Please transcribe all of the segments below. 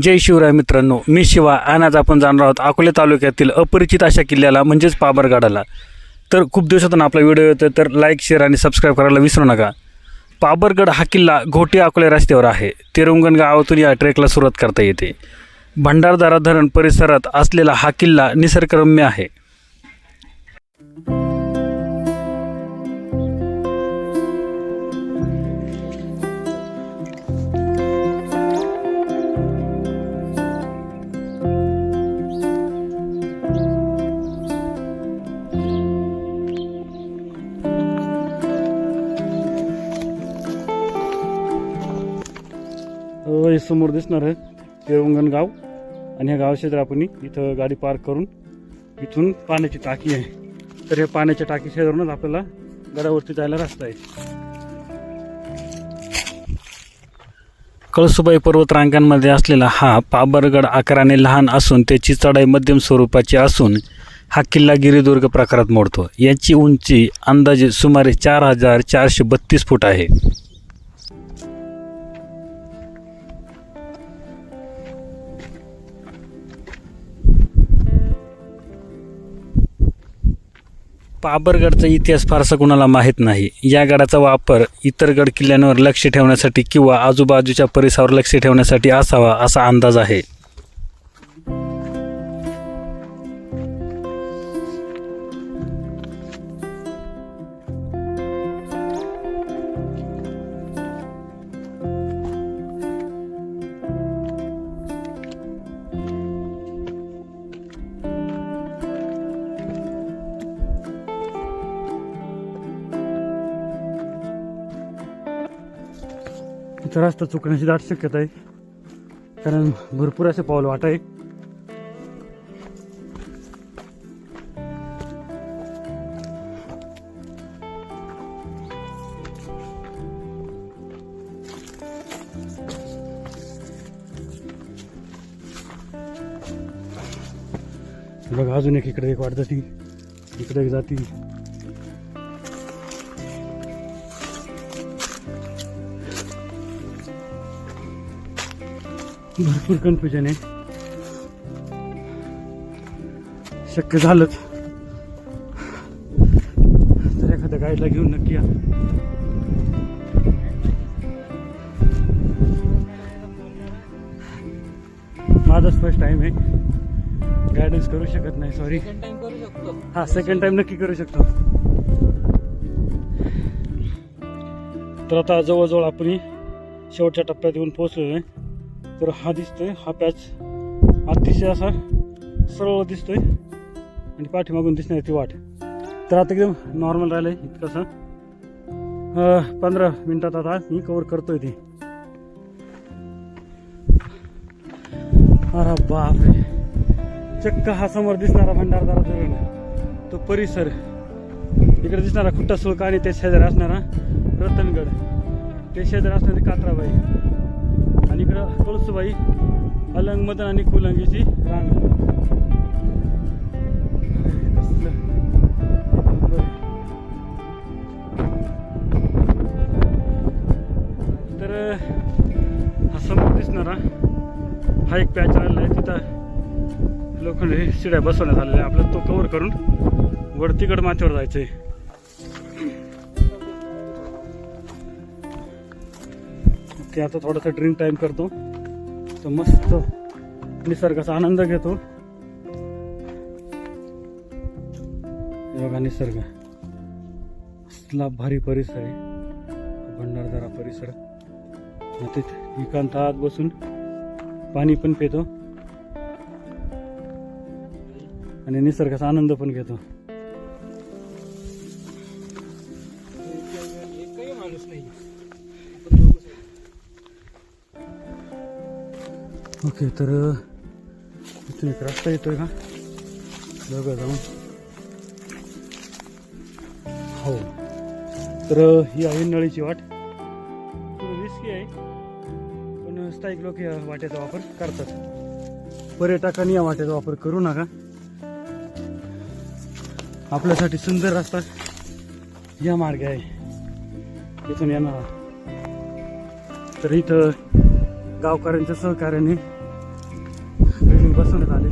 जय शिवराय मित्रांनो मी शिवा. आणि आज आपण जाणार आहोत अकोले तालुक्यातील अपरिचित अशा किल्ल्याला म्हणजेच पाबरगडाला तर खूप दिवसातून आपला व्हिडिओ येतो तर लाईक शेअर आणि सबस्क्राईब करायला विसरू नका. पाबरगड हा किल्ला घोटे अकोले रस्त्यावर आहे. तिरुंगण गावातून या ट्रेकला सुरुवात करता येते. भंडारदारा धरण परिसरात असलेला हा किल्ला निसर्गरम्य आहे. समोर दिसणार आहे तिरुंगण गाव. आणि ह्या गावाशेत्र आपण इथं गाडी पार्क करून इथून पाण्याची टाकी आहे. तर हे पाण्याच्या टाकी शेजारूनच आपल्याला गडावरती जायला रस्ता आहे. कळसुबाई पर्वत रांगांमध्ये असलेला हा पाबरगड आकाराने लहान असून त्याची चढाई मध्यम स्वरूपाची असून हा किल्ला गिरिदुर्ग प्रकारात मोडतो. याची उंची अंदाजे सुमारे चार हजार चारशे बत्तीस फूट आहे. पाबरगडचा इतिहास फारसा कुणाला माहीत नाही. या गडाचा वापर इतर गड किल्ल्यांवर लक्ष ठेवण्यासाठी किंवा आजूबाजूच्या परिसरावर लक्ष ठेवण्यासाठी असावा असा अंदाज आहे. इथं रस्ता चुकण्याची दाट शक्यता आहे. कारण भरपूर असे पाऊल वाट आहे. बघा अजून एक इकडे एक वाट जाती इकडे एक जाती. भरपूर कन्फ्युजन आहे. शक्य झालंच. तर एखाद्या गाईडला घेऊन नक्की या. माझाच फर्स्ट टाइम आहे. गायडन्स करू शकत नाही सॉरी हा सेकंड टाइम नक्की करू शकतो. तर आता जवळजवळ आपण शेवटच्या टप्प्यात येऊन पोहोचलेलो आहे तर हा दिसतोय हा पॅच अतिशय असा सरळ दिसतोय आणि पाठीमागून दिसणार ती वाट. तर आता एकदम नॉर्मल राहिलं आहे इतकंसं पंधरा मिनटात आता मी कवर करतोय ते. अरे बापरे. चक्क हा समोर दिसणारा भंडारदारा धरण तो परिसर. इकडे दिसणारा खुट्टा सुळका आणि त्या शेजारी असणारा रतनगड. ते शेजारी असणारी कात्राबाई. इकडं अलंग मदन आणि कुलंगीची रांग. तर हा समोर दिसणारा हा एक पॅच आलेला आहे तिथं लोखंडी शिड्या बसवण्यात आलेल्या आहे. आपल्याला तो कव्हर करून वरतीकड माथ्यावर जायचं आहे ओके आता थोडासा ड्रिंक टाईम करतो. तो मस्त निसर्गाचा आनंद घेतो. बघा निसर्ग. असला भारी परिसर आहे. भंडारदारा परिसर. मग तिथे एकांतात बसून पाणी पण पितो. आणि निसर्गाचा आनंद पण घेतो. ओके तर इथून एक रस्ता येतोय का बघा जाऊन. हो. तर ही आहे नळीची वाट. रिस्की आहे. पण स्थायिक लोक या वाटेचा वापर करतात. पर्यटकांनी या वाटेचा वापर करू नका. आपल्यासाठी सुंदर रस्ता या मार्गे आहे. इथून येणारा. तर इथं गावकऱ्यांच्या सहकार्याने रेलिंग बसवण्यात आले.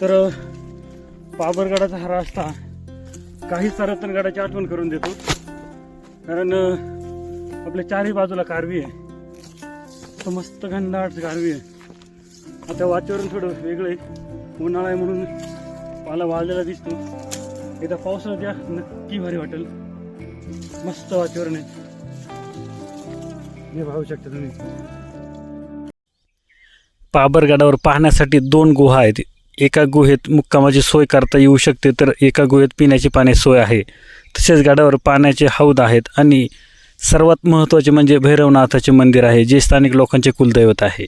तर बाबरगडाचा हा रस्ता काही सरतनगडाची आठवण करून देतो. कारण आपल्या चारही बाजूला कारवी आहे. तर मस्त घनदाट गारवी आहे. आता वातावरण थोडं वेगळं आहे. उन्हाळा आहे म्हणून पाला वाळलेला दिसतो. एकदा पावसाळ्यात या नक्की भारी वाटेल. मस्त वातावरण आहे. हे पाहू शकता तुम्ही. पाबरगडावर पाहण्यासाठी दोन गुहा आहेत. एका गुहेत मुक्कामाची सोय करता येऊ शकते तर एका गुहेत पिण्याची पाण्याची सोय आहे. तसेच गडावर पाण्याचे हौद आहेत आणि सर्वात महत्त्वाचे म्हणजे भैरवनाथाचे मंदिर आहे जे स्थानिक लोकांचे कुलदैवत आहे.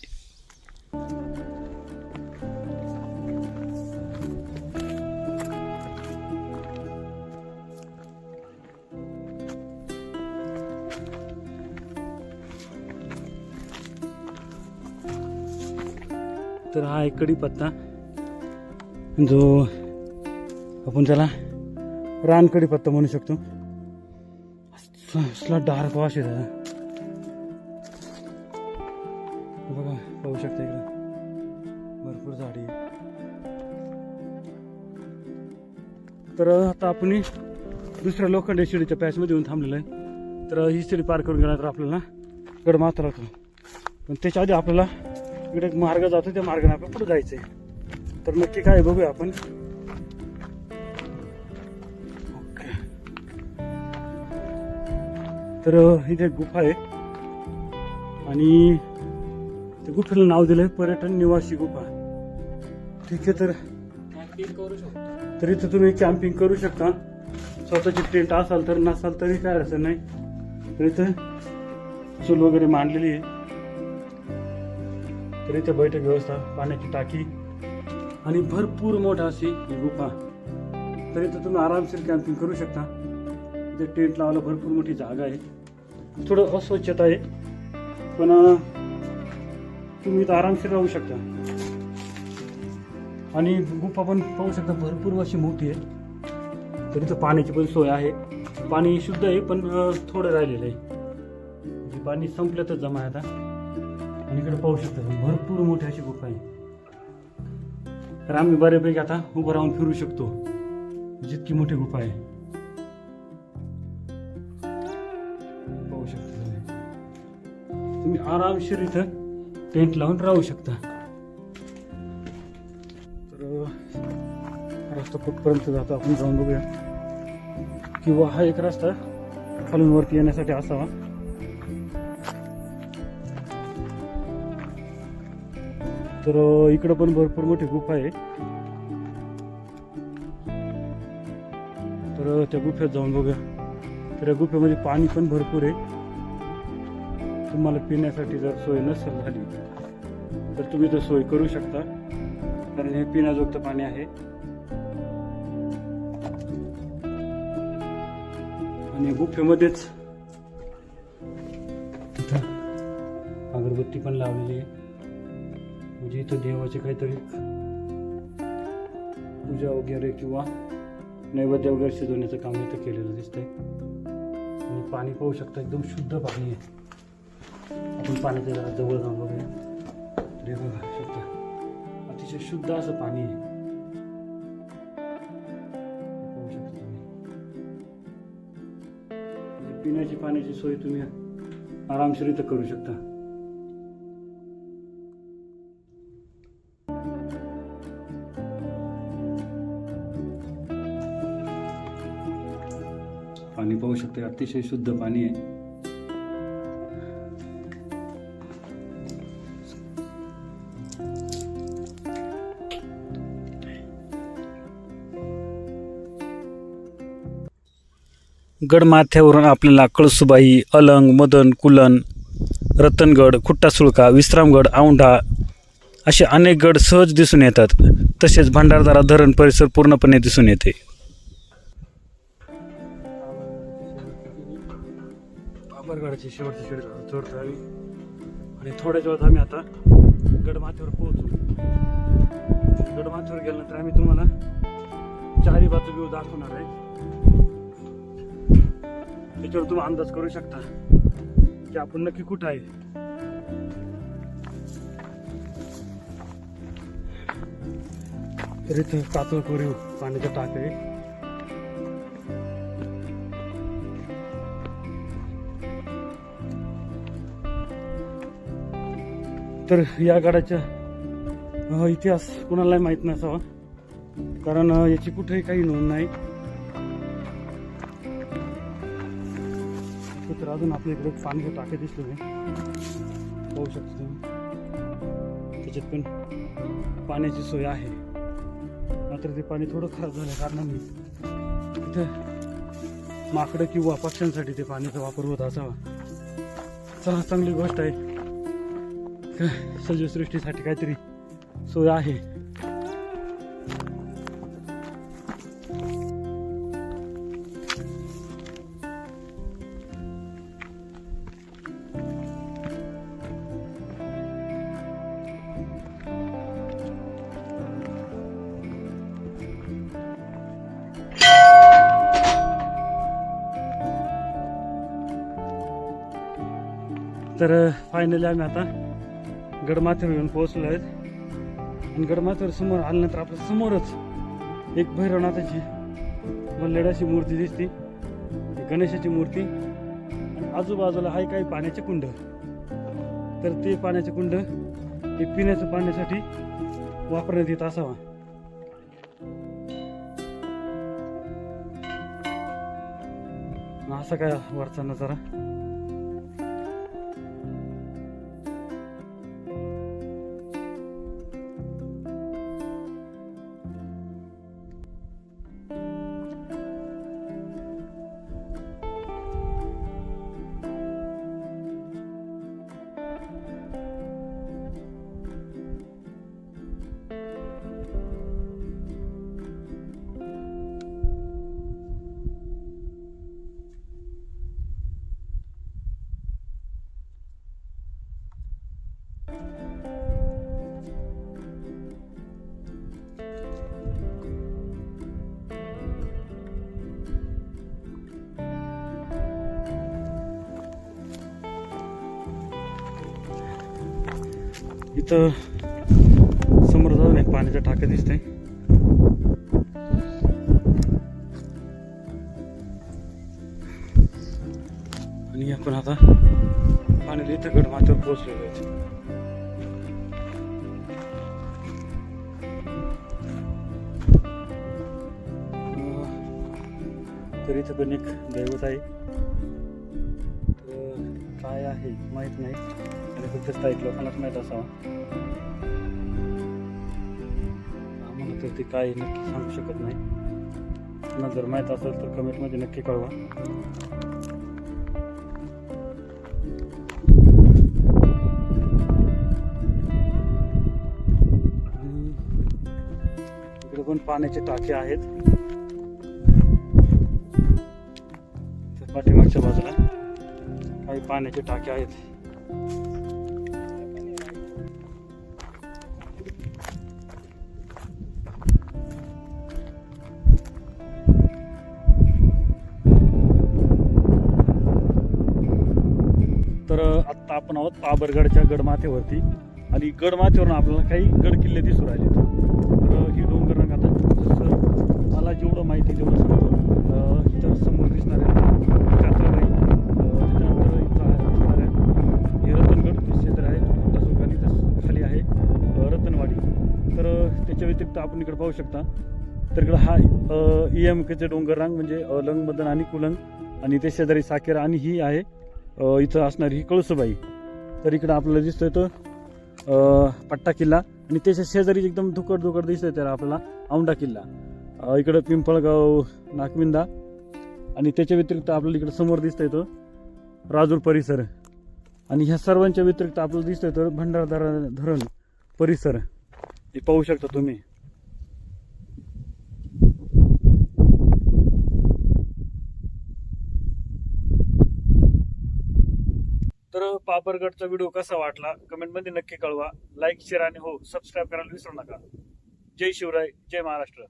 तर हा एक कढीपत्ता. जो आपण त्याला रानकडी पत्ता म्हणू शकतो. असला डार्क वास आहे त्याचा. बघा पाहू शकता इकडे भरपूर झाडी तर आता आपण दुसऱ्या लोखंड शिडीच्या पॅचमध्ये येऊन थांबलेलं आहे. तर ही शिडी पार करून गेल्यानंतर आपल्याला गड मात्र होतो पण त्याच्या आधी आपल्याला इकडे एक मार्ग जातो त्या मार्गाने आपण पुढे जायचं आहे तर नक्की काय बघूया आपण. ओके. तर इथे गुफा आहे. आणि त्या गुफेला नाव दिलंय? पर्यटन निवासी गुफा. ठीक आहे तर कॅम्पिंग करू शकतो. तर इथं तुम्ही कॅम्पिंग करू शकता. स्वतःची टेंट असाल तर नसाल तरी काय असं नाही. तर इथं चूल वगैरे मांडलेली आहे. तर इथे बैठक व्यवस्था पाण्याची टाकी आणि भरपूर मोठा अशी गुफा. गुफा तर इथं तुम्ही आरामशीर कॅम्पिंग करू शकता. इथे टेंट लावायला भरपूर मोठी जागा आहे. थोडं अस्वच्छता आहे. पण तुम्ही इथं आरामशीर राहू शकता. आणि गुफा पण पाहू शकता भरपूर अशी मोठी आहे. तर इथं पाण्याची पण सोय आहे. पाणी शुद्ध आहे पण थोडं राहिलेलं आहे. म्हणजे पाणी पाणी तर जमा आहे आता. आणि इकडे पाहू शकता भरपूर मोठी अशी गुफा आहे. तर आम्ही बऱ्यापैकी आता उभं राहून फिरू शकतो. जितकी मोठी गुफा आहे. पाहू शकता तुम्ही. तुम्ही आरामशीर इथं टेंट लावून राहू शकता. तर रस्ता कुठपर्यंत जातो आपण जाऊन बघूया. किंवा हा एक रस्ता खालून वरती येण्यासाठी असावा. तर इकडं पण भरपूर मोठी गुफा आहे तर त्या गुफेत जाऊन बघूया तर या गुफेमध्ये पाणी पण भरपूर आहे. तुम्हाला पिण्यासाठी जर सोय नसेल झाली तर तुम्ही तर सोय करू शकता. कारण हे पिण्याजोगतं पाणी आहे. आणि गुफेमध्येच अगरबत्ती पण लावलेली आहे. म्हणजे इथं देवाचे काहीतरी पूजा वगैरे किंवा नैवेद्य वगैरे शिजवण्याचं काम इथं केलेलं दिसतंय. आणि पाणी पाहू शकता एकदम शुद्ध पाणी आहे. आपण पाण्याच्या जरा जवळ जाऊन बघूया. तर हे बघा शकता. अतिशय शुद्ध असं पाणी आहे. पाहू शकता तुम्ही. म्हणजे पिण्याची पाण्याची सोय तुम्ही आरामशीर इथं करू शकता. पाणी पाहू शकता अतिशय शुद्ध पाणी आहे. गडमाथ्यावरून आपल्याला कळसुबाई अलंग मदन कुलन रतनगड खुट्टासुळका विश्रामगड औंढा असे अनेक गड सहज दिसून येतात. तसेच भंडारदारा धरण परिसर पूर्णपणे दिसून येते. बाबरगडाची शेवटची शेड चढतो आम्ही आणि थोड्याच वेळात आम्ही आता गडमाथ्यावर पोहोचू. गडमाथ्यावर गेल्यानंतर आम्ही तुम्हाला चारी बाजू व्यू दाखवणार आहे. त्याच्यावर तुम्ही अंदाज करू शकता की आपण नक्की कुठं आहे. तरी तुम्ही पातळ कोरीव पाण्याच्या टाकळी तर या गडाचा इतिहास कुणालाही माहीत नसावा. कारण याची कुठेही काही नोंद नाही. तर अजून आपल्या इकडे पाणी टाके दिसले नाही. पाहू शकतो तुम्ही. त्याच्यात पण पाण्याची सोय आहे. मात्र ते पाणी थोडं खराब झाल्या कारणाने तिथं माकडं किंवा पक्ष्यांसाठी ते पाण्याचा वापर होत असावा. चला चांगली गोष्ट आहे. सजीवसृष्टीसाठी काहीतरी सोय आहे. तर फायनली आम्ही आता गडमाथ्यावर येऊन पोहोचलो आहेत. आणि गडमाथ्यावर समोर आल्यानंतर आपल्या समोरच एक भैरवनाथाची मल्लेडाची मूर्ती दिसते. गणेशाची मूर्ती. आणि आजूबाजूला आहे काही पाण्याचे कुंड. तर ते पाण्याचे कुंड हे पिण्याच्या पाण्यासाठी वापरण्यात येत असावा. असा काय वरचा नजारा. इथं समोर जाऊन एक पाण्याच्या टाक्या दिसते आणि आपण आता पाणी इथं गड माथ्यावर पोहोचलेलो आहे. तर इथं पण एक दैवत आहे. काय आहे माहीत नाही. आणि फक्त स्थायिक लोकांनाच माहीत असावा. आम्हाला तर ते काय नक्की सांगू शकत नाही. त्यांना जर माहीत असेल तर कमेंटमध्ये नक्की कळवा. पण पाण्याचे टाके आहेत. पाठीमागच्या बाजूला काही पाण्याचे टाके आहेत. आपण आहोत पाबरगडच्या गडमाथ्यावरती. आणि गडमाथेवरून आपल्याला काही गड किल्ले दिसू राहिले. तर ही डोंगर रंग आता जसं मला जेवढं माहिती आहे तेवढं सांगतो. इथं समोर दिसणाऱ्या कात्राबाई त्याच्यानंतर इथं दिसणाऱ्या हे रतनगड. क्षेत्र आहे तसं इथं खाली आहे रतनवाडी. तर त्याच्या व्यतिरिक्त आपण इकडे पाहू शकता. तर इकडं हा ई एम केचे डोंगररांग म्हणजे अं, लंगमदन आणि कुलंग. आणि ते शेजारी साखेर आणि ही आहे इथं असणारी ही कळसुबाई. तर इकडं आपल्याला दिसतोय तो पट्टा किल्ला. आणि त्याच्या शेजारी एकदम धुकट धुकट दिसतोय त्याला आपल्याला औंढा किल्ला. इकडं पिंपळगाव नाकविंदा आणि त्याच्या व्यतिरिक्त आपल्याला इकडं समोर दिसतोय तो राजूर परिसर. आणि ह्या सर्वांच्या व्यतिरिक्त आपल्याला दिसतोय तर भंडारदारा धरण परिसर. हे पाहू शकता तुम्ही. पापरगडचा व्हिडिओ कसा वाटला कमेंटमध्ये नक्की कळवा. लाईक शेअर आणि हो सबस्क्राईब करायला विसरू नका. जय शिवराय जय महाराष्ट्र.